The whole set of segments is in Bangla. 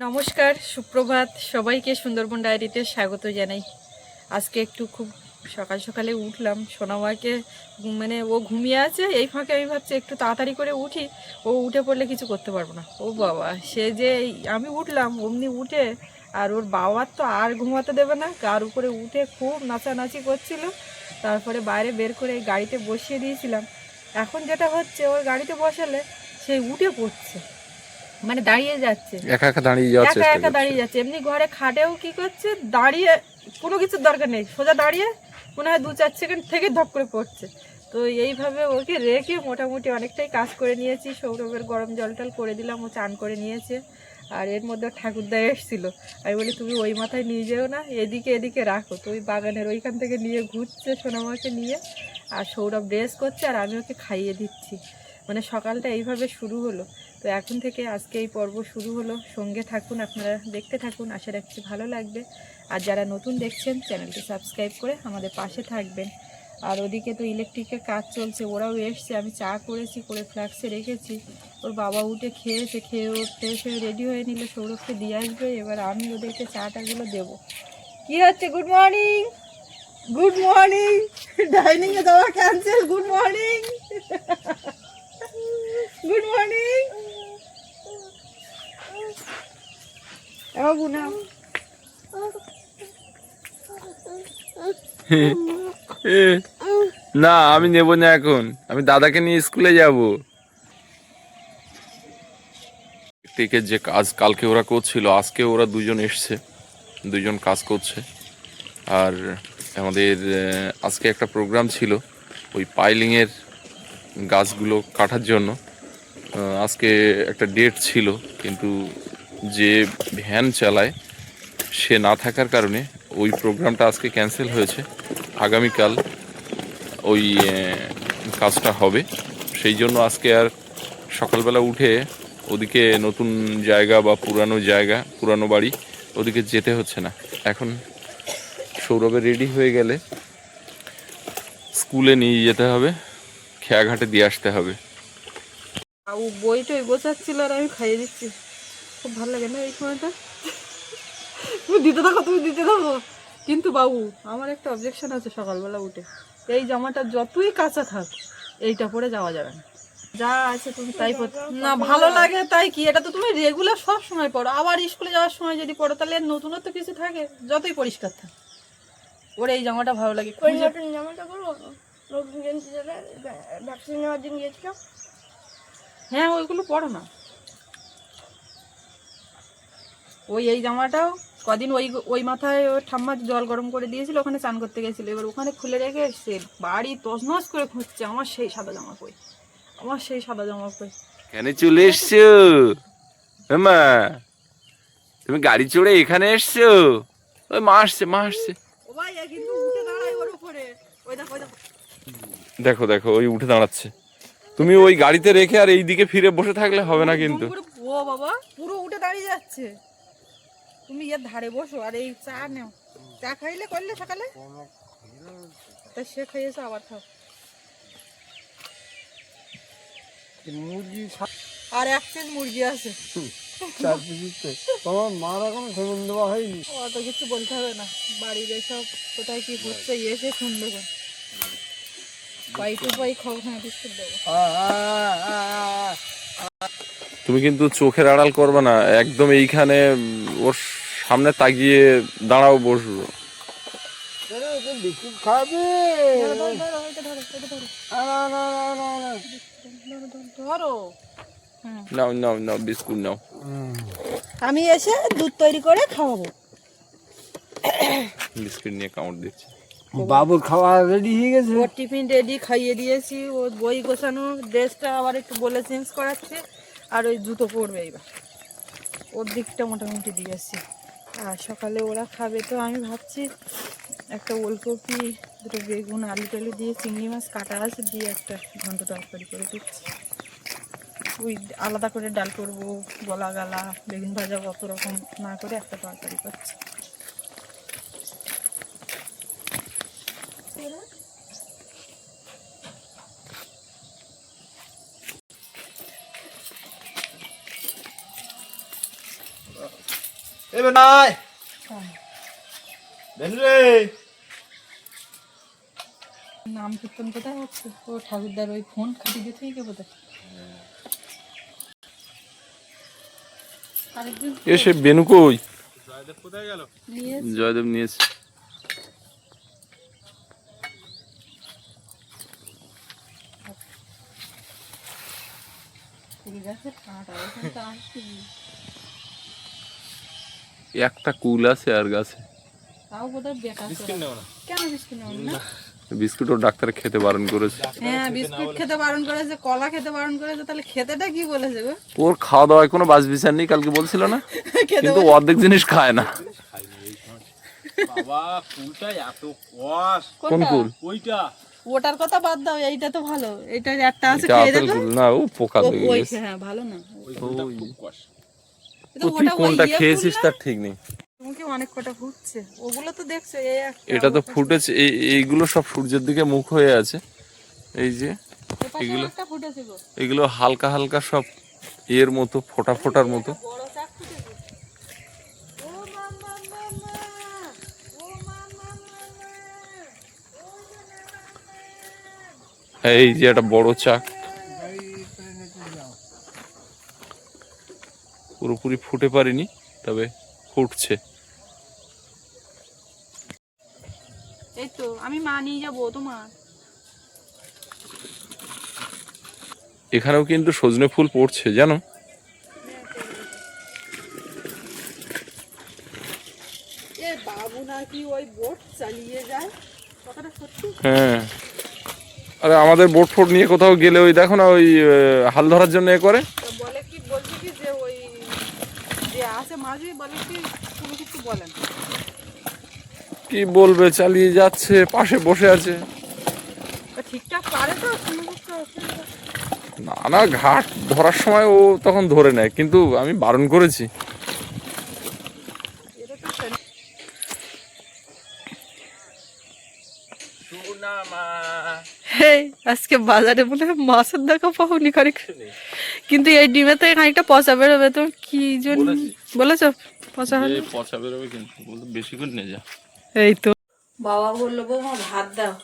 নমস্কার, সুপ্রভাত। সবাইকে সুন্দরবন ডায়েরিতে স্বাগত জানাই। আজকে একটু খুব সকাল সকালে উঠলাম। সোনামাকে মানে ও ঘুমিয়ে আছে, এই ফাঁকে আমি ভাবছি একটু তাড়াতাড়ি করে উঠি। ও উঠে পড়লে কিছু করতে পারব না। ও বাবা, সে যে আমি উঠলাম, অমনি উঠে আর ওর বাবার তো আর ঘুমাতে দেবে না। গার উপরে উঠে খুব নাচানাচি করছিল। তারপরে বাইরে বের করে গাড়িতে বসিয়ে দিয়েছিলাম। এখন যেটা হচ্ছে ওর গাড়িতে বসালে সে উঠে পড়ছে। মানে দাঁড়িয়ে যাচ্ছে। একা একা দাঁড়িয়ে যাওয়ার একা একা দাঁড়িয়ে যাচ্ছে। এমনি ঘরে খাটেও কি করছে? দাঁড়িয়ে কোনো কিছুর দরকার নেই। সোজা দাঁড়িয়ে মনে হয় দু চার সেকেন্ড থেকে ধপ করে পড়ছে। তো এইভাবে ওকে রেখে মোটামুটি অনেকটাই কাজ করে নিয়েছি। সৌরভের গরম জল টল করে দিলাম ও চান করে নিয়েছে। আর এর মধ্যে ঠাকুরদা এসেছিল। আমি বলি তুমি ওই মাথায় নিয়ে যেও না এদিকে এদিকে রাখো। তো ওই বাগানের ওইখান থেকে নিয়ে ঘুরছে সোনামাকে নিয়ে। আর সৌরভ ড্রেস করছে আর আমি ওকে খাইয়ে দিচ্ছি। মানে সকালটা এইভাবে শুরু হলো। তো এখন থেকে আজকে এই পর্ব শুরু হলো। সঙ্গে থাকুন, আপনারা দেখতে থাকুন, আশা রাখছি ভালো লাগবে। আর যারা নতুন দেখছেন, চ্যানেলটি সাবস্ক্রাইব করে আমাদের পাশে থাকবেন। আর ওদিকে তো ইলেকট্রিকের কাজ চলছে, ওরাও এসছে, আমি চা করেছি, করে ফ্ল্যাক্সে রেখেছি। ওর বাবা উঠে খেয়েছে, খেয়ে ফ্রেশ হয়ে রেডি হয়ে নিলে, সৌরভকে দিয়ে আসবে, এবার আমি ওদেরকে চাটাগুলো দেবো। কি হচ্ছে? Good morning! Good morning! ডাইনিংয়ে যাওয়া cancel, good morning! Good morning! না, আমি নেব না এখন। আমি দাদাকে নিয়ে স্কুলে যাব। থেকে যে কাজ কালকে ওরা করছিল, আজকে ওরা দুজন এসছে। দুজন কাজ করছে। আর আমাদের আজকে একটা প্রোগ্রাম ছিল ওই পাইলিংয়ের গাছগুলো কাটার জন্য। আজকে একটা ডেট ছিল, কিন্তু যে ভ্যান চালায়, সে না থাকার কারণে ওই প্রোগ্রামটা আজকে ক্যান্সেল হয়েছে। আগামীকাল ওই কাজটা হবে। সেই জন্য আজকে আর সকালবেলা উঠে ওদিকে নতুন জায়গা বা পুরানো জায়গা, পুরানো বাড়ি ওদিকে যেতে হচ্ছে না। এখন সৌরভে রেডি হয়ে গেলে স্কুলে নিয়ে যেতে হবে, খেয়াঘাটে দিয়ে আসতে হবে। বই টই গোছাচ্ছিল আর আমি খাইয়ে দিচ্ছি। খুব ভালো লাগে না এই সময়টা? তুমি দিতে থাকো তুমি দিতে থাকো। কিন্তু বাবু আমার একটা অবজেকশন আছে সকালবেলা উঠে। এই জামাটা যতই কাঁচা থাক এইটা পরে যাওয়া যাবে না। যা আছে তুমি তাই না ভালো লাগে তাই কি? এটা তো তুমি রেগুলার সব সময় পড়ো। আবার স্কুলে যাওয়ার সময় যদি পড়ো তাহলে নতুনত্ব কিছু থাকে? যতই পরিষ্কার থাকে। ওর এই জামাটা ভালো লাগে। জামাটা হ্যাঁ ওইগুলো পড়ো না। ওই এই জামাটাও কদিন ওই ওই মাথায় ওর ঠাম্মা জল গরম করে দিয়েছিল ওখানে চান করতে গেছিল। এবার ওখানে খুলে রেখে এসছে বাড়ি তসনস করে খুঁজছে আমার সেই সাদা জামা কই আমার সেই সাদা জামা কই কেন চলে এসছো? মা তুমি গাড়ি চড়ে এখানে এসছো? ওই মা আসছে মা আসছে। ও ভাই কিন্তু উঠে দাঁড়ায় ওর উপরে। ওই দেখো ওই দেখো। দেখো দেখো ওই উঠে দাঁড়াচ্ছে। তুমি ওই গাড়িতে রেখে আর এই দিকে ফিরে বসে থাকলে হবে না কিন্তু। ও বাবা পুরো উঠে দাঁড়িয়ে যাচ্ছে। তুমি এর ধারে বসো আর এই চা নেও। চা খাইলে করলে সকালে? তা সে খাইয়েছে আবার খাও। মুরগি আর এক পিস মুরগি আছে। চার পিসিতে তোমার মার এখনও সেবন দেওয়া হয়নি। অত কিছু বলতে হবে না। বাড়ির এসব কোথায় কি হচ্ছে এসে শুনবে কোন পাই টু পাই খাও হ্যাঁ বিস্কুট দেবো। তুমি কিন্তু চোখের আড়াল করবে না। একদম এইখানে ওর সামনে তাকিয়ে দাঁড়াও বসবো। বিস্কুট খাবে ধরো ধরো ধরো এটা ধরো এটা ধরো আ, না, না, না, না, না। ধরো ধরো ধরো নাও নাও নাও বিস্কুট নাও। আমি এসে দুধ তৈরি করে খাওয়াবো। বিস্কুট নিয়ে কাউন্ট দিচ্ছি। বাবুর খাওয়া রেডি হয়ে গেছে? ওর টিফিন রেডি খাইয়ে দিয়েছি। ওর বই গোছানো ড্রেসটা আবার একটু বলে চেঞ্জ করাচ্ছে আর ওই জুতো পরবে এবার। ওর দিকটা মোটামুটি দিয়েছি আর সকালে ওরা খাবে তো আমি ভাবছি একটা ওলকপি, দুটো বেগুন, আলু টালু দিয়ে চিংড়ি মাছ, কাটা আছে দিয়ে একটা ঘন্ট তরকারি করে দিচ্ছি। ওই আলাদা করে ডাল করব, গলা গালা, বেগুন ভাজা অত রকম না করে একটা তরকারি করছি। এ বেনাই বেনু রে নাম কীর্তন কোথায় হচ্ছে? ও ঠাকুরদার ওই ফোন খাটি দিয়ে থেকে বোধহয় এসে বেনু কই? নিয়ে জয়দেব নিয়েছে। ফুল গাছের কাঁটা ওখানে তো আসেনি একটা কুল আছে আর গাছে। তাও বোধহয় বেকার করা। কেন বিস্কুট নেব না? বিস্কুট ও ডাক্তার খেতে বারণ করেছে। হ্যাঁ বিস্কুট খেতে বারণ করেছে কলা খেতে বারণ করেছে তাহলে খেতেটা কি বলেছে গো? ওর খাওয়া দাওয়ায় কোনো বাস বিচার নেই কালকে বলছিল না? কিন্তু অর্ধেক জিনিস খায় না। বাবা কুলটা এত কষ কোন কুল? ওইটা। ওটার কথা বাদ দাও এইটা তো ভালো। এইটা একটা আছে খেয়ে দেখো। না ও পোকা লেগে গেছে। হ্যাঁ ভালো না। ওই খুব কষ কিন্তু তো তুই কোনটা ইয়ে খেয়েছিস তার ঠিক নেই। মুখে অনেক কটা ফুটছে। ওগুলো তো দেখছ এই এটা তো ফুটেছে। এই এইগুলো সব সূর্যের দিকে মুখ হয়ে আছে। এই যে এগুলো- এগুলো হালকা হালকা সব এর মতো ফোটা ফোটার মতো। এই যে একটা বড় চাক। পুরোপুরি ফুটে পারিনি তবে ফুটছে। এই তো আমি মা নিয়ে যাব তোমার। এখানেও কিন্তু সজনে ফুল পড়ছে জানো? বাবু নাকি ওই বোট চালিয়ে যায়। কথাটা সত্যি? হ্যাঁ। আরে আমাদের বোট ফোট নিয়ে কোথাও গেলে ওই দেখো না ওই হাল ধরার জন্য এ করে তো বলে কি বলছে কি যে ওই যে আছে মাঝি বলে কি বলবে চালিয়ে যাচ্ছে পাশে বসে আছে। ঠিকঠাক পারে তো না না ঘাট ধরার সময় ও তখন ধরে নেয় কিন্তু আমি বারণ করেছি এটা তো জানি। হেই আজকে বাজারে মনে হয় মাছের দেখা পাওনি খানিক কিন্তু এই ডিমে থেকে খানিকটা পচা বেরোবে তো কি জন্য? বলেছ। পচা হবে পচা বেরোবে কিন্তু বেশি করে নিয়ে যা। এই তো। বাবা বলল বৌমা ভাত দাও।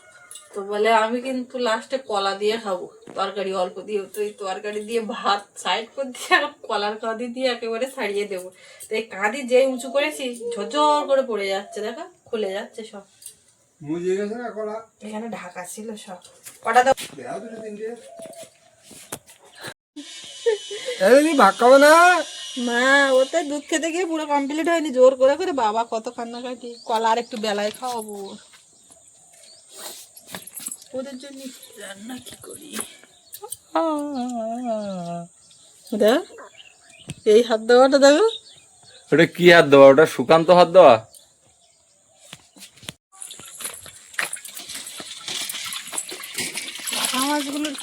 তো বলে আমি কিন্তু লাস্টে কলা দিয়ে খাব। তরকারি অল্প দিয়ে তো এই তরকারি দিয়ে ভাত সাইড করে দিয়ে কলার কাঁদি দিয়ে একেবারে ছাড়িয়ে দেবো। তো এই কাঁদি যে উঁচু করেছি ঝরঝর করে পড়ে যাচ্ছে দেখা? খুলে যাচ্ছে সব। মুজিয়ে গেছে না কলা? এখানে ঢাকা ছিল সব। কটা দাও? দেওয়া দুটো তিনটে। এই ভাগ খাবে না? মা ওতে দুধ খেতে গিয়ে পুরো কমপ্লিট হয়নি জোর করে করে বাবা কত কান্নাকাটি। কলা আর একটু বেলায় খাওয়াবো। ওদের জন্য রান্না কি করি? দেখ এই হাত দেওয়াটা দেখো। ওটা কি হাত দেওয়া? ওটা সুকান্ত হাত দেওয়া কাঁচা মাছগুলোর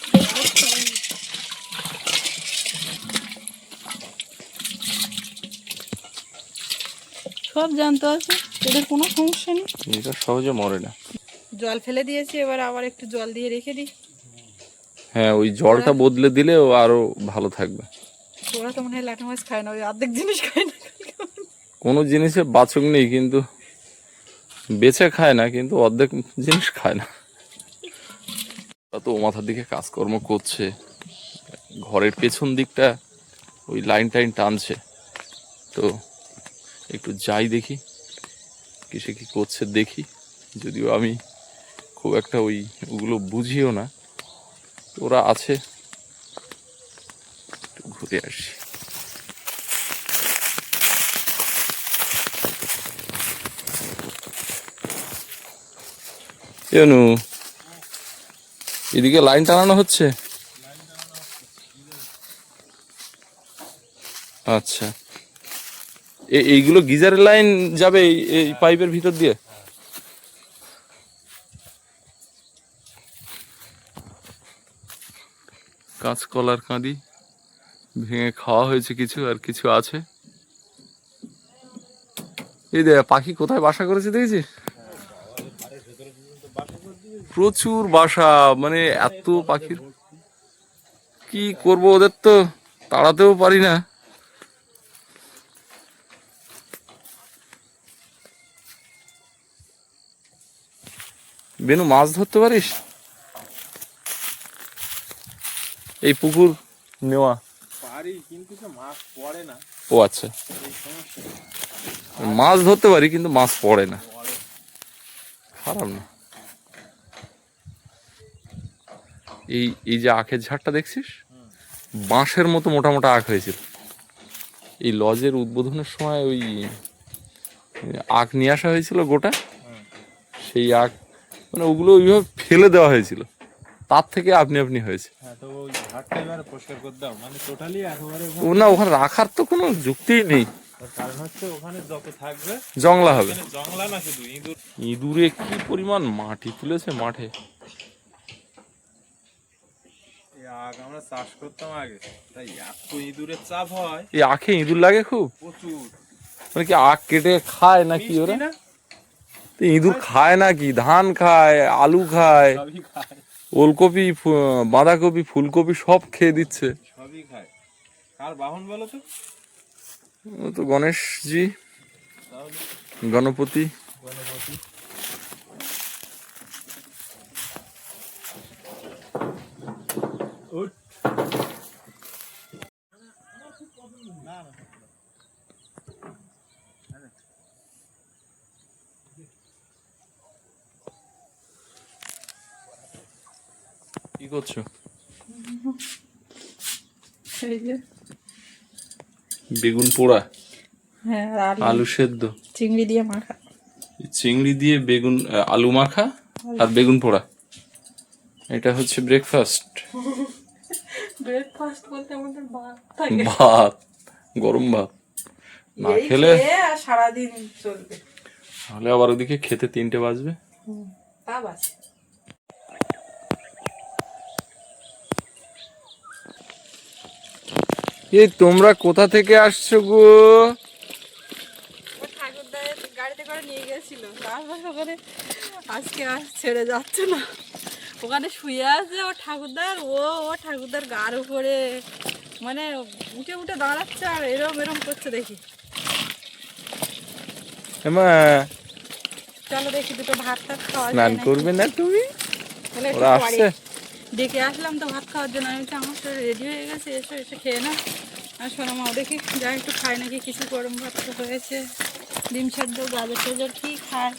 জানতে আছে এদের কোনো সমস্যা নেই। এটা সহজে মরে না। জল ফেলে দিয়েছি এবার আবার একটু জল দিয়ে রেখে দিই। হ্যাঁ ওই জলটা বদলে দিলে ও আরও ভালো থাকবে। ওরা তো মনে হয় লাঠি মাছ খায় না ওই অর্ধেক জিনিস খায় না। কোনো জিনিসে বাচক নেই কিন্তু বেছে খায় না কিন্তু অর্ধেক জিনিস খায় না। ওরা তো ও মাথার দিকে কাজকর্ম করছে। ঘরের পেছন দিকটা ওই লাইন টাইন টানছে। তো একটু যাই দেখি কিসে কি করছে দেখি। যদিও আমি খুব একটা ওই ওগুলো বুঝিও না, ওরা আছে। ঘুরে আসি। এনু এদিকে লাইন টানানো হচ্ছে? আচ্ছা। এইগুলো গিজারের লাইন যাবে এই- পাইপের ভিতর দিয়ে? কাঁচকলার কাঁদি, ভেঙে খাওয়া হয়েছে কিছু আর কিছু আছে? এই দেখ, পাখি কোথায় বাসা করেছে দেখেছিস? প্রচুর বাসা মানে এত পাখির। কি করব ওদের তো, তাড়াতেও পারি না। বেনু মাছ ধরতে পারিস? এই পুকুর নেওয়া। পারি কিন্তু মাছ পড়ে না। ও আচ্ছা। মাছ ধরতে পারি কিন্তু মাছ পড়ে না। খারাপ না। এই এই যে আখের ঝাড়টা দেখছিস? বাঁশের মতো মোটা মোটা আখ হয়েছিল। এই লজের উদ্বোধনের সময় ওই আখ নিয়ে আসা হয়েছিল গোটা। সেই আখ মানে ওগুলো ওইভাবে ফেলে দেওয়া হয়েছিল। তার থেকে আপনি আপনি হয়েছে। হ্যাঁ মানে না ওখানে রাখার তো কোনো যুক্তিই নেই। জংলা হবে। ইঁদুর। কি পরিমাণ মাটি তুলেছে মাঠে? আমরা চাষ করতাম আগে তাই এত ইঁদুরের চাপ হয়। এই আখে ইঁদুর লাগে খুব? প্রচুর। মানে কি আখ কেটে খায় নাকি ওরা? তো ইঁদুর খায় নাকি? ধান খায় আলু খায় ওলকপি বাঁধাকপি ফুলকপি সব খেয়ে দিচ্ছে। সবই খায়। কার বাহন বলো তো? ও তো গণেশজি গণপতি। গণপতি। করছ? বেগুন পোড়া? হ্যাঁ আলু। আলু সেদ্ধ? চিংড়ি দিয়ে মাখা। চিংড়ি দিয়ে বেগুন আলু মাখা আর বেগুন পোড়া। এটা হচ্ছে ব্রেকফাস্ট ব্রেকফাস্ট বলতে আমাদের ভাত থাকে। ভাত গরম ভাত। না খেলে সারাদিন চলবে। তাহলে আবার ওদিকে খেতে তিনটে বাজবে। তা বাস এই তোমরা কোথা থেকে আসছো গো? গাড়িতে করে নিয়ে গেছিল। তারপর ওখানে আজকে আর ছেড়ে যাচ্ছে না। ওখানে শুয়ে আছে ও ঠাকুরদার ও ও ঠাকুরদার গার উপরে। মানে উঠে উঠে দাঁড়াচ্ছে আর এরম এরম করছে দেখি। চলো দেখি দুটো ভাত টাত খাওয়া স্নান করবে না তুমি? ওরা আসছে। ডেকে আসলাম তো ভাত খাওয়ার জন্য। আমি বলছি, আমার তো রেডি হয়ে গেছে এসো এসে খেয়ে না আর শোনো মা দেখি যা একটু খায় নাকি কিছু গরম ভাত তো হয়েছে। ডিম সেদ্ধ গাজর টাজর কি খায়?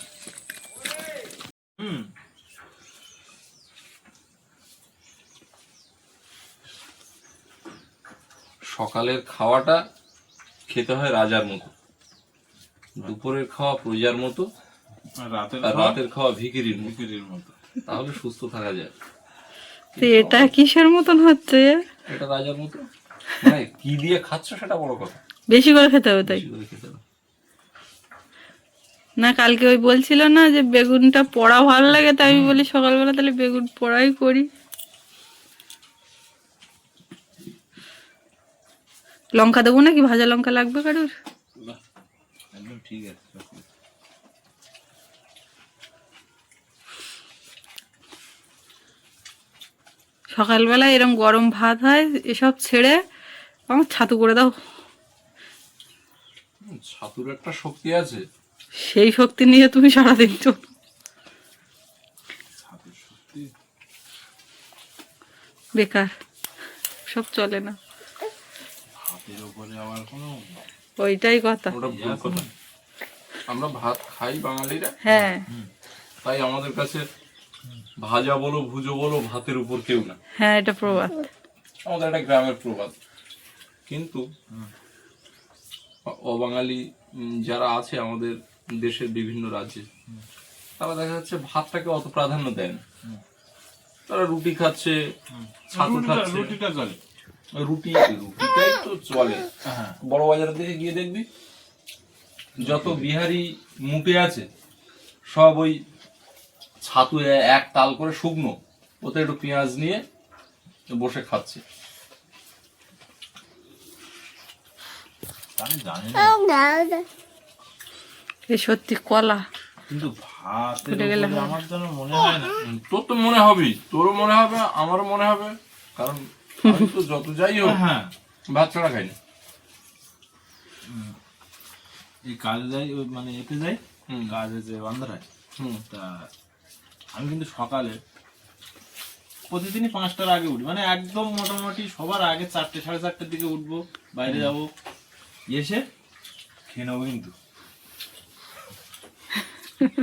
সকালের খাওয়াটা খেতে হয় রাজার মতো। দুপুরের খাওয়া প্রজার মতো। আর রাতের খাওয়া রাতের খাওয়া ভিকিরির মতো। মতো। তাহলে সুস্থ থাকা যায়। তো এটা কিসের মতন হচ্ছে? এটা রাজার মতো। মানে কি দিয়ে খাচ্ছ সেটা বড় কথা। বেশি করে খেতে হবে তাই। না কালকে ওই বলছিল না যে বেগুনটা পোড়া ভালো লাগে তাই আমি বলি সকালবেলা তাহলে বেগুন পোড়াই করি। লঙ্কা দেবো নাকি? ভাজা লঙ্কা লাগবে কারুর? একদম ঠিক আছে। সকালবেলা এরম গরম ভাত হয় এসব ছেড়ে আমার ছাতু করে দাও। ছাতুর একটা শক্তি আছে। সেই শক্তি নিয়ে তুমি সারাদিন চল বেকার সব চলে না। ওইটাই কথা। কথা। আমরা ভাত খাই বাঙালিরা। হ্যাঁ। তাই আমাদের কাছে ভাজা বলো ভুজো বলো ভাতের উপর কেউ না। হ্যাঁ এটা প্রবাদ। আমাদের একটা গ্রামের প্রবাদ। কিন্তু অবাঙালি যারা আছে আমাদের দেশের বিভিন্ন রাজ্যে তারা দেখা যাচ্ছে ভাতটাকে অত প্রাধান্য দেয় না। তারা রুটি খাচ্ছে ছাতু খাচ্ছে। রুটিটা চলে। রুটি রুটিটাই তো চলে। হ্যাঁ। বড় বাজারের দিকে গিয়ে দেখবি যত বিহারি মুটে আছে সব ওই ছাতু এক তাল করে শুকনো ওতে একটু পেঁয়াজ নিয়ে বসে খাচ্ছে। আমি জানি না। এ সত্যি কলা। কিন্তু হবে। আমার যেন মনে হয় না। তোর তো মনে হবেই তোরও মনে হবে আমারও মনে হবে কারণ আমি তো যত যাই হোক হ্যাঁ। ভাত ছাড়া খাই না। এই কাজে যাই মানে এতে যাই হুম। কাজে যে বান্ধারায় হুম। তা আমি কিন্তু সকালে প্রতিদিনই পাঁচটার আগে উঠি। মানে একদম মোটামুটি সবার আগে চারটে সাড়ে চারটের দিকে উঠবো বাইরে যাব এসে খেয়ে নেব কিন্তু।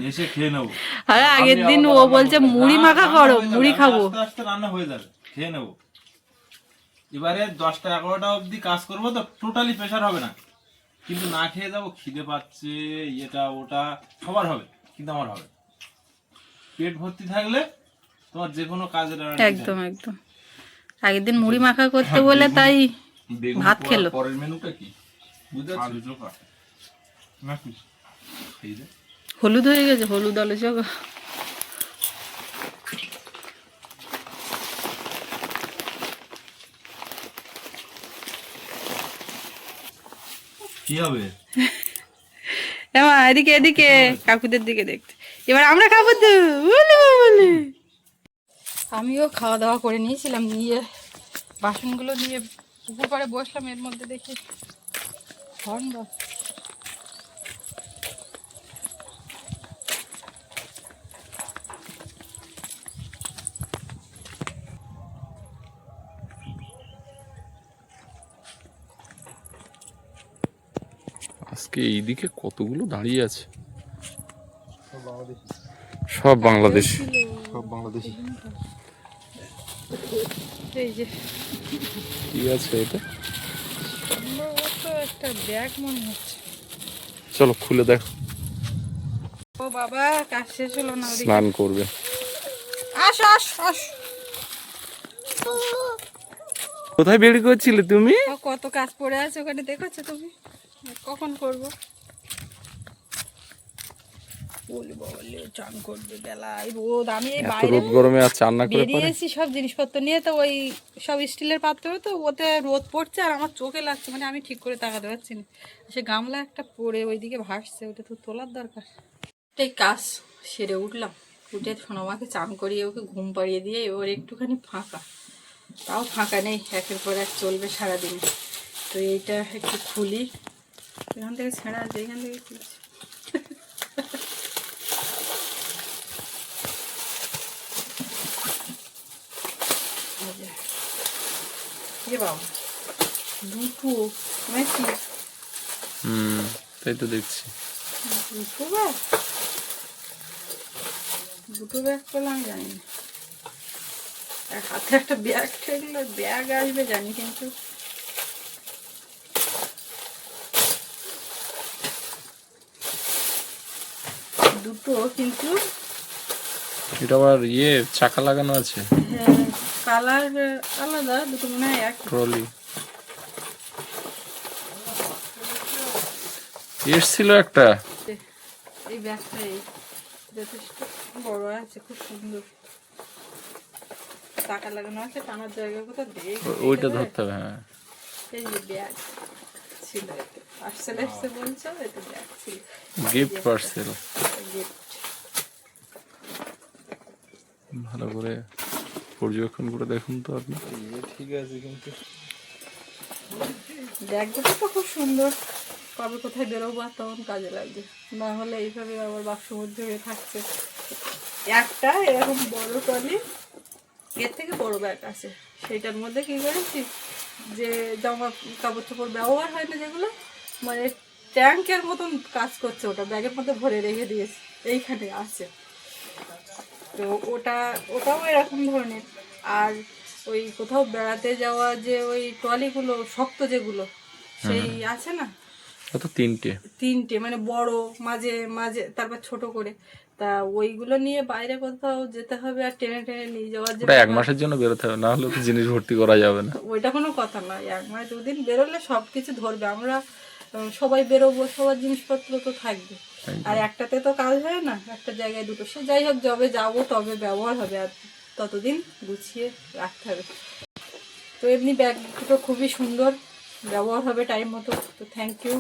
এসে খেয়ে নেব। আরে আগের দিন ও বলছে মুড়ি মাখা করো মুড়ি খাব। আস্তে আস্তে রান্না হয়ে যাবে খেয়ে নেব। এবারে দশটা এগারোটা অবধি কাজ করব তো টোটালি প্রেশার হবে না। কিন্তু না খেয়ে যাব খিদে পাচ্ছে এটা ওটা সবার হবে কিন্তু আমার হবে। পেট ভর্তি থাকলে তোমার যে কোনো আর একদম একদম। আগের দিন মুড়ি মাখা করতে বলে তাই ভাত খেলো। পরের মেনুটা কি? আলু চোখা। নাকি? হলুদ হয়ে গেছে হলুদ আলু চোখা। কি হবে? এমা এদিকে এদিকে। কাকুদের দিকে দেখতে। এবার আমরা খাব তো। আমিও খাওয়া দাওয়া করে নিয়েছিলাম নিয়ে বাসনগুলো নিয়ে পুকুর পাড়ে বসলাম এর মধ্যে দেখি হর্ন বাজ- আজকে এইদিকে কতগুলো দাঁড়িয়ে আছে? সব বাংলাদেশি। সব বাংলাদেশি কি আছে এটা? একটা ব্যাগ মনে হচ্ছে। চলো খুলে দেখো। ও বাবা কাজ শেষ হলো না স্নান করবে। আস আস আস। কোথায় বের করছিলে তুমি? ও কত কাজ পড়ে আছে ওখানে দেখেছ তুমি? কখন করব? চান করবে বেলায় রোদ আমি এই বাইরে রোদ গরমে আর চান না করে বেরিয়েছি সব জিনিসপত্র নিয়ে তো ওই সব স্টিলের পাত্র তো ওতে রোদ পড়ছে আর আমার চোখে লাগছে মানে আমি ঠিক করে তাকাতে পারছি না। সে গামলা একটা পড়ে ওইদিকে ভাসছে ওটা তো তোলার দরকার। এই কাজ সেরে উঠলাম। উঠে সোনামাকে চান করিয়ে ওকে ঘুম পাড়িয়ে দিয়ে ওর একটুখানি ফাঁকা। তাও ফাঁকা নেই একের পর এক চলবে সারাদিন। তো এইটা একটু খুলি এখান থেকে ছেঁড়া আছে এখান থেকে খুলছি এই যে। এ বাবা দুটো মেসি হুম তাই তো দেখছি দুটো ব্যাগ দুটো ব্যাগ পেলে আমি জানি না হাতে একটা ব্যাগ ঠেকলে ব্যাগ আসবে জানি কিন্তু দুটো কিন্তু এটা আবার ইয়ে চাকা লাগানো আছে কালার আলাদা দুটো মনে হয় এক ট্রলি। এসছিল একটা। এই ব্যাগটা এই। যথেষ্ট বড় আছে খুব সুন্দর। টাকা লাগানো আছে টানার জায়গা কোথাও দেখে ওইটা ধরতে হবে হ্যাঁ। এই যে ব্যাগ ছিল পার্সেল এসছে বলছো এটা ব্যাগ ছিল। Gift parcel Gift। ভালো করে পর্যবেক্ষণ করে দেখুন তো আপনি। ঠিক আছে কিন্তু। দুটো তো খুব সুন্দর। কবে কোথায় বেরোবো আর তখন কাজে লাগবে। না হলে এইভাবে আবার বাক্স মধ্যে হয়ে থাকছে। একটা এরকম বড় টলি এর থেকে বড় ব্যাগ আছে। সেটার মধ্যে কি করেছি? যে জামা কাপড় চোপড় ব্যবহার হয় না যেগুলো মানে ট্যাঙ্কের মতন কাজ করছে ওটা ব্যাগের মধ্যে ভরে রেখে দিয়েছি। এইখানে আছে। তো ওটা ওটাও এরকম ধরনের। আর ওই কোথাও বেড়াতে যাওয়া যে ওই ট্রলিগুলো শক্ত যেগুলো সেই আছে না? কত তিনটে। তিনটে মানে বড় মাঝে মাঝে তারপর ছোট করে। তা ওইগুলো নিয়ে বাইরে কোথাও যেতে হবে আর টেনে টেনে নিয়ে যাওয়ার যে ওটা এক মাসের জন্য বেরোতে হবে না হলে তো জিনিস ভর্তি করা যাবে না। ওইটা কোনো কথা নয় এক মাস দুদিন বেরোলে সব কিছু ধরবে। আমরা সবাই বেরোবো সবার জিনিসপত্র তো থাকবে। আর একটাতে তো কাজ হয় না একটা জায়গায় দুটো। সে যাই হোক যবে যাব তবে ব্যবহার হবে আর ততদিন গুছিয়ে রাখতে হবে। তো এমনি ব্যাগ দুটো খুবই সুন্দর ব্যবহার হবে টাইম মতো তো থ্যাংক ইউ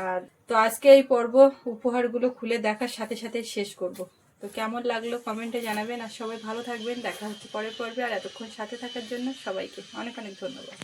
আর তো আজকে এই পর্ব উপহারগুলো খুলে দেখার সাথে সাথে শেষ করব। তো কেমন লাগল কমেন্টে জানাবেন আর সবাই ভালো থাকবেন দেখা হচ্ছে পরের পর্বে আর এতক্ষণ সাথে থাকার জন্য সবাইকে অনেক অনেক ধন্যবাদ।